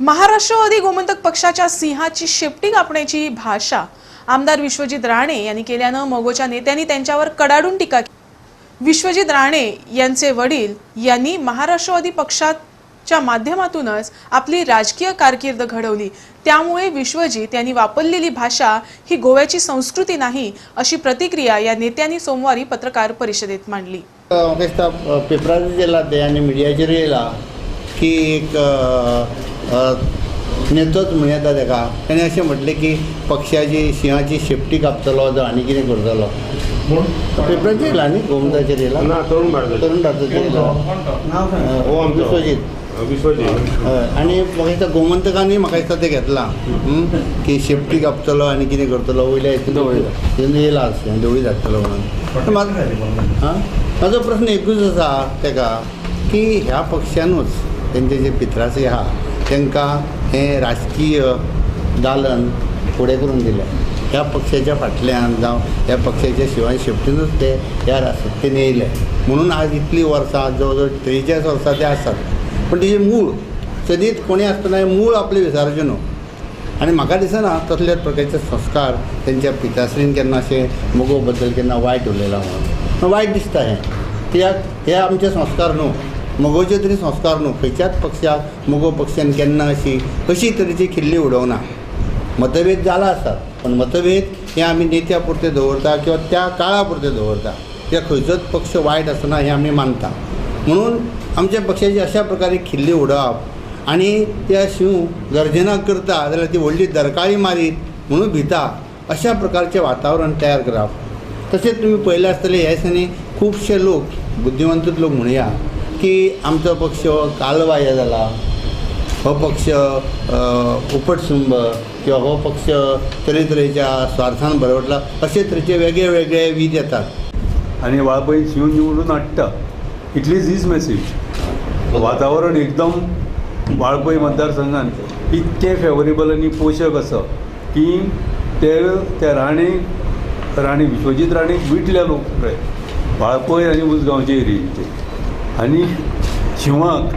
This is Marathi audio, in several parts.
महाराष्ट्रवादी गोमंतक पक्षाच्या सिंहाची शेपटी कापण्याची भाषा आमदार विश्वजित राणे यांनी केल्यानं मगोच्या नेत्यांनी त्यांच्यावर कडाडून टीका केली. विश्वजित राणे यांचे वडील यांनी महाराष्ट्रवादी पक्षाच्या माध्यमातूनच आपली राजकीय कारकीर्द घडवली. त्यामुळे विश्वजित यांनी वापरलेली भाषा ही गोव्याची संस्कृती नाही अशी प्रतिक्रिया या नेत्यांनी सोमवारी पत्रकार परिषदेत मांडली. म्हाका दिसता पेपराचेर ते की एक नेतोच म्हण येता ताका ताणें अशें म्हटलें की पक्षाची सिंहाची शेपटी कापतलो जावं आनी कितें करतलो. पेपराचेर येयला न्ही गोमंताचेर येयला ना तरुण भारत तरुण भारताचेर येयला हो आमचो. विश्वजीत. विश्वजीत. हय आनी म्हाका दिसता गोमंतकांनी म्हाका दिसता तें घेतलां. हं? की शेपटी कापतलो आनी कितें करतलो. वयल्या हितून येयला अशें देवळी धाडटलो म्हणून. म्हाजो हां? म्हाजो प्रश्न एकूच आसा तेका की? ह्या पक्षानूच तेंचे जे पित्राचे आहा तांकां हें राजकीय दालन फुडें करून दिलें. ह्या पक्षाच्या फाटल्यान जावं ह्या पक्षाच्या शिवाय शेवटीनूच ते ह्या राजसत्तेन येयले म्हणून आज इतलीं वर्सां जवळ जवळ त्रेचाळीस वर्सां ते आसात पूण तेजे मूळ सदींच कोणी आसतना हें मूळ आपलें विचारचें न्हू हो. आनी म्हाका दिसना तसल्याच प्रकारचे संस्कार तेंच्या पिताश्रीन केन्ना अशें मोगो बद्दल केन्ना वायट उलयलां म्हणून. वायट दिसता हें. कित्याक हे आमचे संस्कार न्हू मोगोचे तरी संस्कार न्हू खंयच्याच पक्षाक मोगो पक्षान केन्ना अशी अशी तरेची खिल्ली उडोवना. मतभेद जाला आसात पण मतभेद हे आमी नेत्या पुरते दवरता किंवा त्या काळा पुरते दवरता. ते खंयचोच पक्ष वायट आसना हें आमी मानता. म्हणून आमच्या पक्षाची अशा प्रकारे खिल्ली उडोवप आनी त्या शिव गर्जना करता जाल्यार ती व्हडली दरकाळी मारीत म्हणून भिता अशा प्रकारचें वातावरण तयार करप. तशेंच तुमी पळयलें आसतलें ह्या दिसांनी खुबशे लोक बुद्धिवंतूच लोक म्हणया. की आमचो पक्ष कालवाय जाला हो पक्ष उपटसुंब किंवा हो पक्ष तरेतरेच्या स्वार्थान बरवटला अशे तरेचे वेगळे वेगळे वीज येतात. आणि वाळपई शिवून निवडून हाडटा इतलीच हीच मेसेज वातावरण एकदम वाळपई मतदारसंघात इतकें फेवरेबल आनी पोशक आसा की ते त्या राणे राणे विश्वजीत राणेक विटल्या लोक. वाळपय आनी उसगांवचे एरियेचे. आनी शिवाक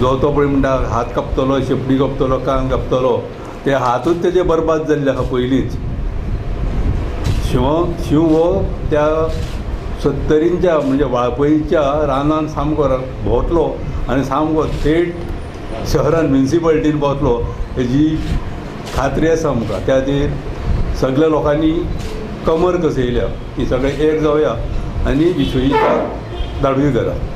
जो तो पळय म्हणटा हात कापतलो शेपडी कापतलो कान कापतलो ते हातूच तेजे बरबाद जाल्ले आहा पयलींच शिव शिव हो त्या सत्तरींच्या म्हणजे वाळपयच्या रानान सामको रा- भोंवतलो आनी सामको थेट शहरान म्युन्सिपाल्टीन पावतलो हेजी खात्री आसा आमकां. त्या खातीर सगळ्या लोकांनी कमर कसयल्या की सगळे एक जावया. आनी विश्वजिताक धाडूय घरा